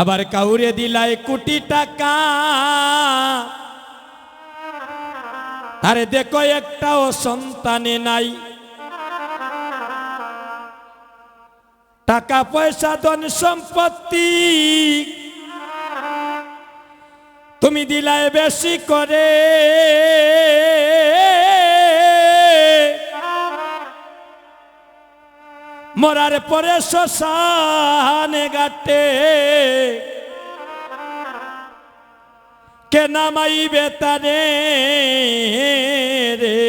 আবার কাউরে দিলাই কোটি টাকা। আরে দেখো, একটাও সন্তানে নাই। টাকা, পয়সা, ধন সম্পত্তি তুমি দিলাই বেশি করে। মরার পরে শ্মশানে গাটে কে নামাইবে তারে রে?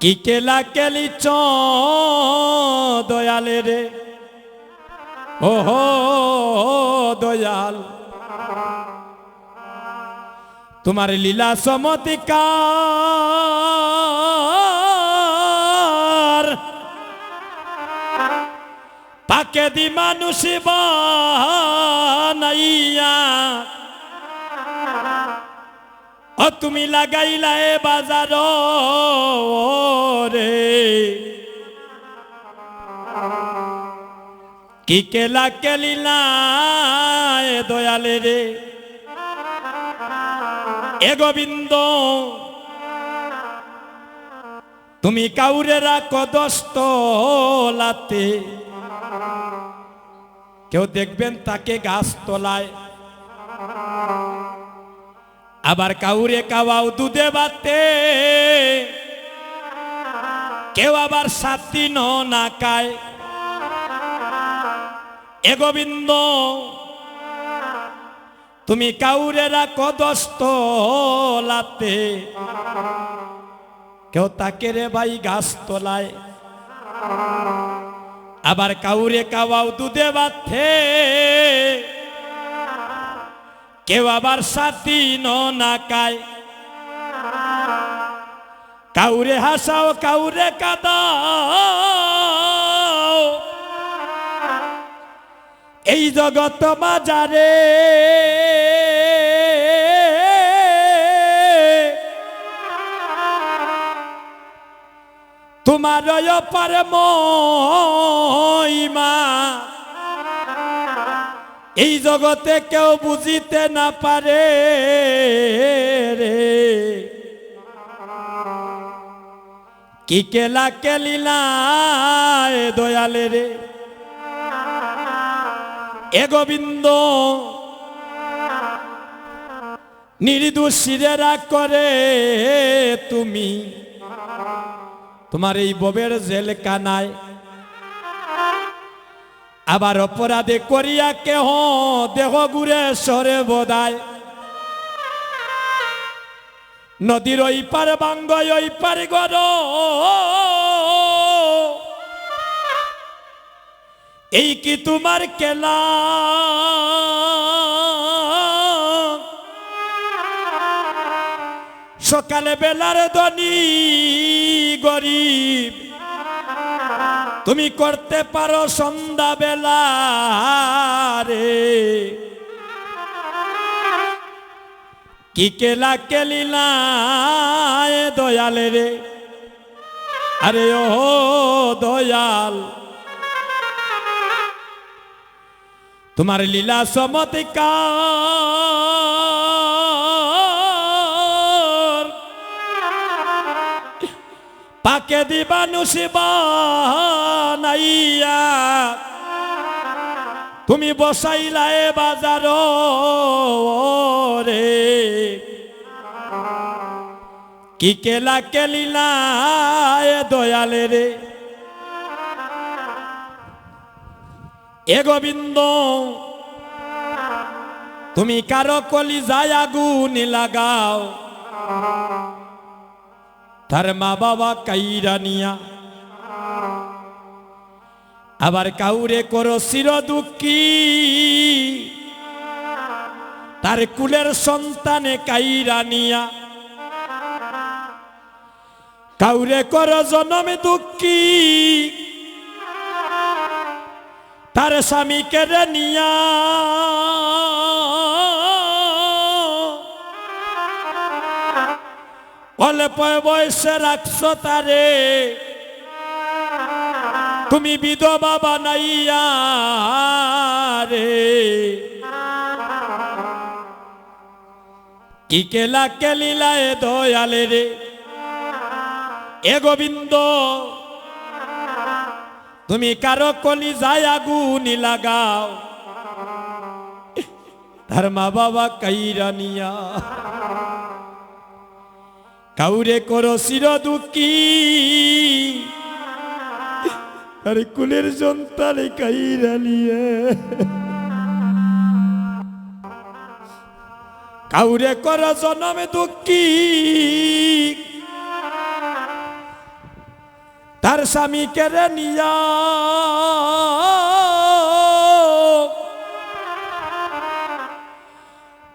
কি কেলা কেলি চ দয়ালে রে? ওহো দয়াল। তোমার লীলা সমতিকার তাকে দি মানুষ বানাইয়া। ও তুমি লাগাইলা এ বাজার রে। কি কেলা কেলিলা এ দয়ালে রে। এ গোবিন্দ, তুমি কাউরে রাখো দস্ত লাতে কেউ দেখবেন তাকে গাছ তোলায়। আবার কাউরে কাওয়াও দুধে বাতে। কেউ আবার সাতি ন না এ গোবিন্দ, তুমি কাউরে রাখো কেউ তাকে রে ভাই গাছ তোলায়। আবার কাউরে কাওয়াও দুধে বাথে কেউ আবার সাথী ন না কায় কাউরে হাসাও, কাউরে কাদাও। এই জগত বাজারে তোমার পারে মহিমা। এই জগতে কেউ বুঝিতে না পারে রে। কি কেলা কেলিলা দয়ালে রে। এ গোবিন্দ, নির্দোষীরা করে তুমি। তোমার এই ববের জেল কানায় আবার অপরাধে করিয়া কেহ দেহ গুরে সরে বোধায়। নদীর ওই পার বাঙ্গ ওই পার গর এই কি তোমার কেলা? সকালে বেলার ধনী গরিব। তুমি করতে পারো সন্ধ্যা বেলা রে। কি কেলা কেলিলা দয়ালে রে। আরে ও দয়াল। তোমার লীলা সমতিকার পাকে দিবানুষ বানাইয়া তুমি বসাইলা এ বাজার রে। কি কেলা কেলিলা দয়ালে রে। এ গোবিন্দ, তুমি কারও কলি যায় আগুন লাগাও। তার মা বাবা কাইরা নিয়া। আবার কাউরে করো চির দুঃখী তার কুলের সন্তানে কাইরা নিয়া। কাউরে করো জনমে দুঃখী। তার স্বামীকে রে নিয়া। অল্প বয়সে রাখছ তারে। তুমি বিধবা বানাইয়া রে। কি কেলা কেলিলায় দয়ালে রে। এ গোবিন্দ, তুমি কারও কলি যায় আগুনি লাগাও। তার মা বাবা কাইরানিয়া কাউরে করো চির দুঃখী। আরে কুলের সন্তানে কাইরানিয়া কাউরে করো জনমে দুঃখী। তার স্বামী কেড়ে নিয়া।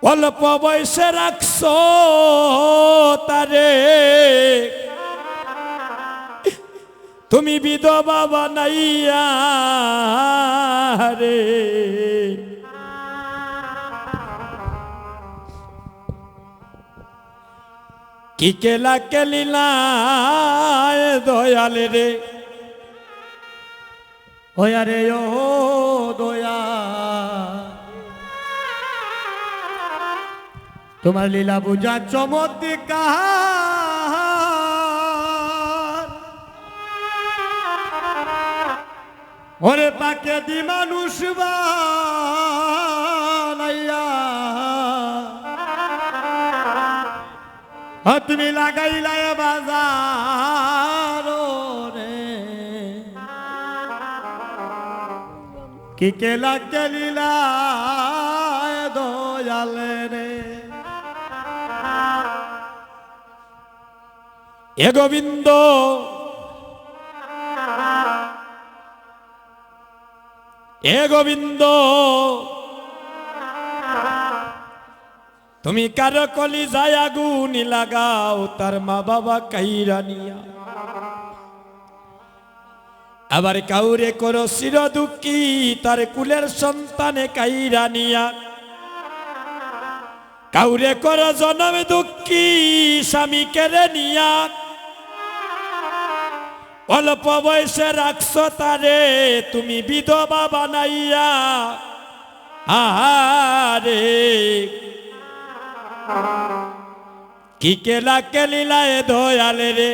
অল্প বয়সে রাখছ তারে। তুমি বিধবা বানাইয়া রে। কি কেলা কেলিলা দয়ালে রে। ওয়া রে ও দয়া তোমার লীলা বুঝা চমৎকার। ওরে পাকে দি মানুষ তুমি লাগাইলাই বাজার রে কি কেলা কেলিলা দয়ালে রে? এ গোবিন্দ। এ গোবিন্দ। তুমি কারও কলি যায় আগুনি লাগাও, তার মা বাবা কাইরা নিয়া। আবার কাউরে করো চির দুঃখী, তার কুলের সন্তানে কাইরা নিয়া। কাউরে করো জনমে দুঃখী স্বামী কেড়ে নিয়া। অল্প বয়সে রাখছ তারে, তুমি বিধবা বানাইয়া। আহারে। কি কেলা কেলিলায় দয়ালে রে।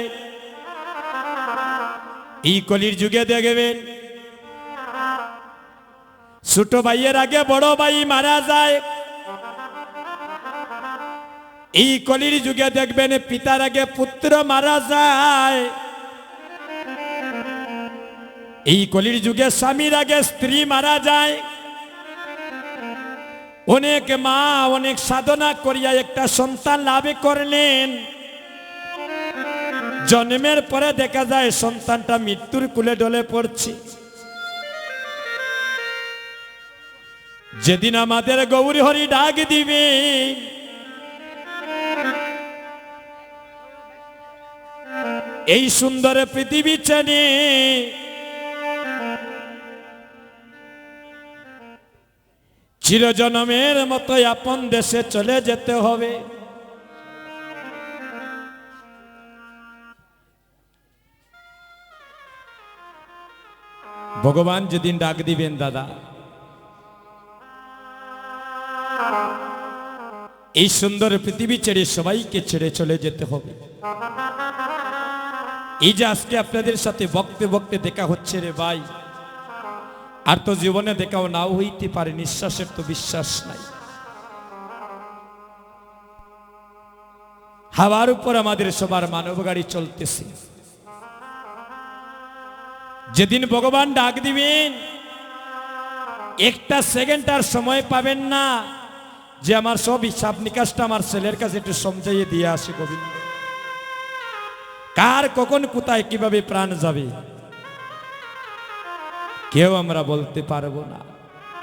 এই কলির যুগে দেখবেন। ছোট ভাইয়ের আগে বড় ভাই মারা যায়। এই কলির যুগে দেখবেন পিতার আগে পুত্র মারা যায়। এই কলির যুগে স্বামীর আগে স্ত্রী মারা যায়। অনেক মা অনেক সাধনা করিয়া একটা সন্তান লাভ করলেন। জন্মের পরে দেখা যায় সন্তানটা মৃত্যুর কুলে ডলে পড়ছে। যেদিন আমাদের গৌরী হরি ডাক দিবে, এই সুন্দর পৃথিবী চেনে চিরজনমের মতো আপন দেশে চলে যেতে হবে। ভগবান যেদিন ডাক দিবেন, দাদা, এই সুন্দর পৃথিবী ছেড়ে সবাইকে ছেড়ে চলে যেতে হবে। এই যে আজকে আপনাদের সাথে বকতে বকতে দেখা হচ্ছে রে ভাই আর তো জীবনে দেখাও নাও হইতে পারে, নিঃশ্বাসের তো বিশ্বাস নাই। হাওয়ার উপর আমাদের সবার মানব গাড়ি চলতেছে। যেদিন ভগবান ডাক দিবেন, একটা সেকেন্ড আর সময় পাবেন না। যে আমার সব হিসাব নিকাশটা আমার ছেলের কাছে একটু সমঝাইয়ে দিয়ে আসে, গোবিন্দ। কার কখন কোথায় কীভাবে প্রাণ যাবে? কেউ আমরা বলতে পারব না।